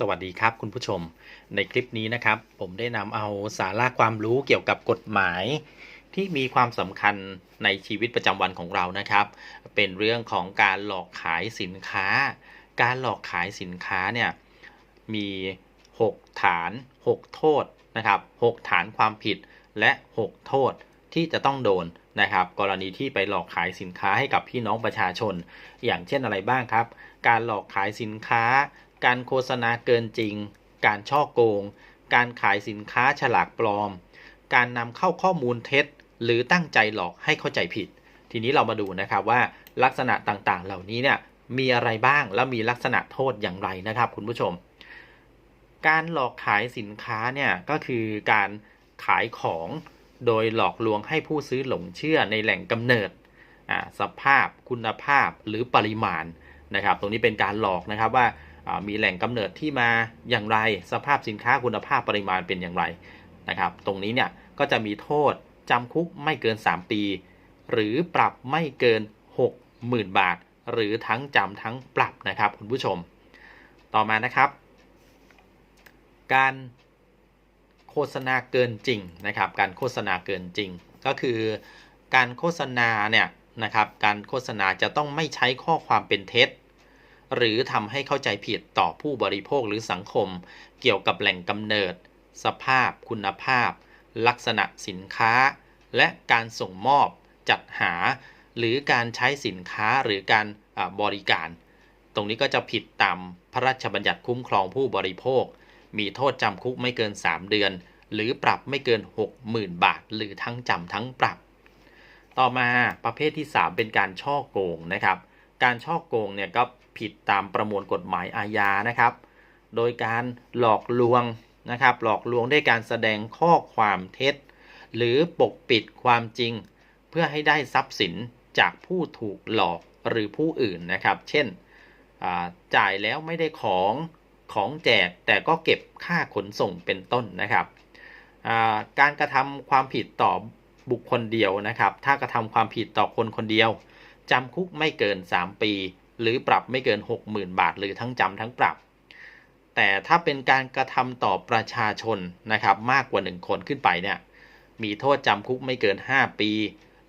สวัสดีครับคุณผู้ชม ในคลิปนี้นะครับ ผมได้นำเอาสาระความรู้เกี่ยวกับกฎหมาย ที่มีความสำคัญในชีวิตประจำวันของเรานะครับ เป็นเรื่องของการหลอกขายสินค้า การหลอกขายสินค้าเนี่ยมี 6 ฐาน 6 โทษนะครับ 6 ฐานความผิดและ 6 โทษที่จะต้องโดนนะครับ กรณีที่ไปหลอกขายสินค้าให้กับพี่น้องประชาชน อย่างเช่นอะไรบ้างครับ การหลอกขายสินค้า การโฆษณาเกินจริง การช่อโกง การขายสินค้าฉลากปลอม การนำเข้าข้อมูลเท็จ หรือตั้งใจหลอกให้เข้าใจผิด ทีนี้เรามาดูนะครับว่าลักษณะต่างๆ เหล่านี้เนี่ยมีอะไรบ้างและมีลักษณะโทษอย่างไรนะครับ คุณผู้ชม การหลอกขายสินค้าเนี่ยก็คือการขายของโดยหลอกลวงให้ผู้ซื้อหลงเชื่อในแหล่งกำเนิดสภาพคุณภาพหรือปริมาณนะครับ ตรงนี้เป็นการหลอกนะครับว่า มีแหล่งกำเนิดที่มาอย่างไร สภาพสินค้าคุณภาพปริมาณเป็นอย่างไรนะครับ ตรงนี้เนี่ยก็จะมีโทษจำคุกไม่เกิน 3 ปี หรือปรับไม่เกิน 60,000 บาท หรือทั้งจำทั้งปรับนะครับคุณผู้ชม ต่อมานะครับ การโฆษณาเกินจริงนะครับ การโฆษณาเกินจริง ก็คือการโฆษณาเนี่ยนะครับ การโฆษณาจะต้องไม่ใช้ข้อความเป็นเท็จ หรือทำให้เข้าใจผิดต่อผู้บริโภคหรือสังคม เกี่ยวกับแหล่งกำเนิด สภาพ คุณภาพ ลักษณะสินค้า และการส่งมอบ จัดหา หรือการใช้สินค้าหรือการบริการ ตรงนี้ก็จะผิดตามพระราชบัญญัติคุ้มครองผู้บริโภค มีโทษจำคุกไม่เกิน 3 เดือน หรือปรับไม่เกิน 60,000 บาท หรือทั้งจำทั้งปรับ ต่อมาประเภทที่ 3 เป็นการช่อโกงนะครับ การช่อโกงเนี่ยก็ผิดตามประมวลกฎหมายอาญานะครับ โดยการหลอกลวงนะครับ หลอกลวงด้วยการแสดงข้อความเท็จ หรือปกปิดความจริง เพื่อให้ได้ทรัพย์สินจากผู้ถูกหลอกหรือผู้อื่นนะครับ เช่นจ่ายแล้วไม่ได้ของของแจกแต่ก็เก็บค่าขนส่งเป็นต้นนะครับการกระทำความผิดต่อบุคคลเดียวนะครับ ถ้ากระทำความผิดต่อคนคนเดียว จำคุกไม่เกิน 3 ปี หรือปรับไม่เกิน 60,000 บาท หรือทั้งจำทั้งปรับ แต่ถ้าเป็นการกระทำต่อประชาชนนะครับมากกว่า 1 คนขึ้นไปเนี่ยมีโทษจำคุกไม่เกิน 5 ปี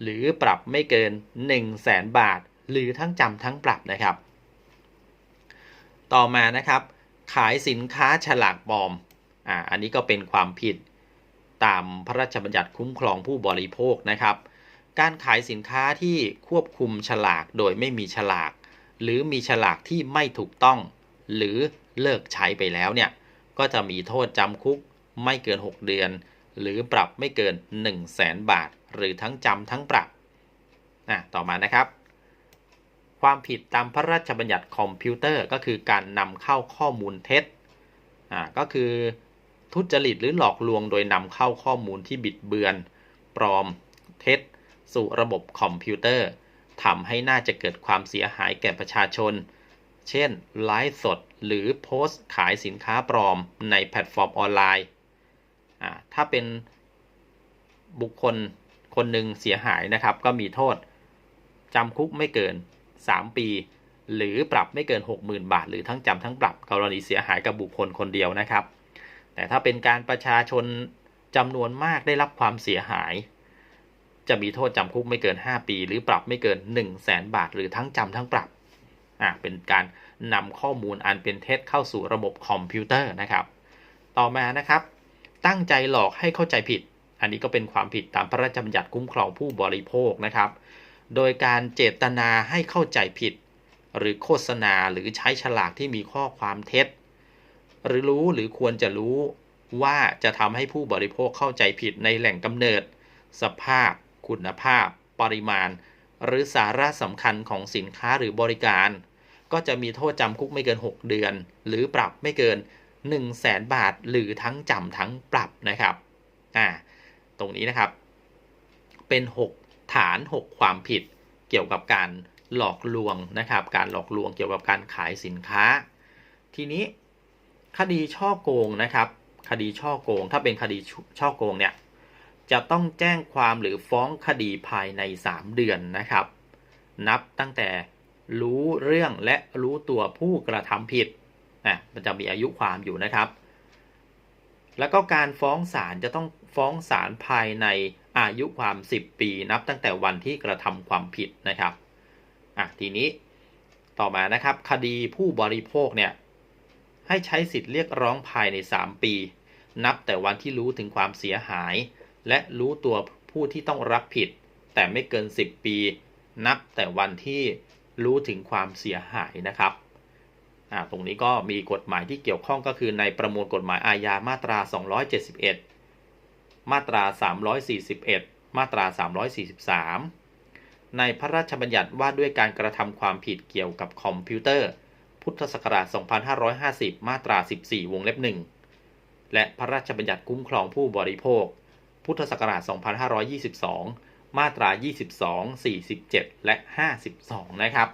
หรือปรับไม่เกิน 1 0 0 0 0แสนบาท หรือทั้งจำทั้งปรับนะครับ ต่อมานะครับ ขายสินค้าฉลากปลอมอ่าอันนี้ก็เป็นความผิดตามพระราชบัญญัติคุ้มครองผู้บริโภคนะครับ การขายสินค้าที่ควบคุมฉลากโดยไม่มีฉลาก หรือมีฉลากที่ไม่ถูกต้อง หรือเลิกใช้ไปแล้วเนี่ย ก็จะมีโทษจำคุกไม่เกิน 6 เดือน หรือปรับไม่เกิน 1 0 0 0 0แสนบาท หรือทั้งจำทั้งปรับอะต่อมานะครับ ความผิดตามพระราชบัญญัติคอมพิวเตอร์ก็คือการนำเข้าข้อมูลเท็จอ่าก็คือทุจริตหรือหลอกลวงโดยนำเข้าข้อมูลที่บิดเบือน ปลอม เท็จ สู่ระบบคอมพิวเตอร์ทำให้น่าจะเกิดความเสียหายแก่ประชาชน เช่น ไลฟ์สดหรือโพสต์ขายสินค้าปลอมในแพลตฟอร์มออนไลน์ ถ้าเป็นบุคคลคนหนึ่งเสียหายนะครับ ก็มีโทษจำคุกไม่เกิน 3 ปี หรือปรับไม่เกิน 60,000 บาท หรือทั้งจำทั้งปรับกรณีเสียหายกับบุคคลคนเดียวนะครับ แต่ถ้าเป็นการประชาชนจำนวนมากได้รับความเสียหาย จะมีโทษจำคุกไม่เกิน 5 ปี หรือปรับไม่เกิน 1 0 0 0 0แสนบาท หรือทั้งจำทั้งปรับอ่าเป็นการนำข้อมูลอันเป็นเท็จเข้าสู่ระบบคอมพิวเตอร์นะครับ ต่อมานะครับ ตั้งใจหลอกให้เข้าใจผิด อันนี้ก็เป็นความผิดตามพระราชบัญญัติคุ้มครองผู้บริโภคนะครับ โดยการเจตนาให้เข้าใจผิด หรือโฆษณาหรือใช้ฉลากที่มีข้อความเท็จ หรือรู้หรือควรจะรู้ว่าจะทำให้ผู้บริโภคเข้าใจผิดในแหล่งกำเนิด สภาพ คุณภาพ ปริมาณ หรือสาระสำคัญของสินค้าหรือบริการ ก็จะมีโทษจำคุกไม่เกิน 6 เดือน หรือปรับไม่เกิน 1 0 0 0 0แสนบาท หรือทั้งจำทั้งปรับนะครับอ่าตรงนี้นะครับ เป็น 6 ฐาน 6 ความผิด เกี่ยวกับการหลอกลวงนะครับ การหลอกลวงเกี่ยวกับการขายสินค้า ทีนี้คดีช่อโกงนะครับ คดีช่อโกง ถ้าเป็นคดีช่อโกงเนี่ย จะต้องแจ้งความหรือฟ้องคดีภายใน 3 เดือนนะครับ นับตั้งแต่รู้เรื่องและรู้ตัวผู้กระทำผิดอะมันจะมีอายุความอยู่นะครับ แล้วก็การฟ้องศาลจะต้องฟ้องศาลภายในอายุความ 10 ปี นับตั้งแต่วันที่กระทำความผิดนะครับอะทีนี้ต่อมานะครับ คดีผู้บริโภคเนี่ยให้ใช้สิทธิ์เรียกร้องภายใน 3 ปี นับแต่วันที่รู้ถึงความเสียหาย และรู้ตัวผู้ที่ต้องรับผิด แต่ไม่เกิน 10 ปี นับแต่วันที่รู้ถึงความเสียหายนะครับอ่าตรงนี้ก็มีกฎหมายที่เกี่ยวข้องก็คือในประมวลกฎหมายอาญามาตรา 271 มาตรา 341 มาตรา 343 ในพระราชบัญญัติว่าด้วยการกระทำความผิดเกี่ยวกับคอมพิวเตอร์ พุทธศักราช 2550 มาตรา 14 วงเล็บ 1 และพระราชบัญญัติคุ้มครองผู้บริโภค พุทธศักราช 2522 มาตรา 22 47 และ 52 นะครับ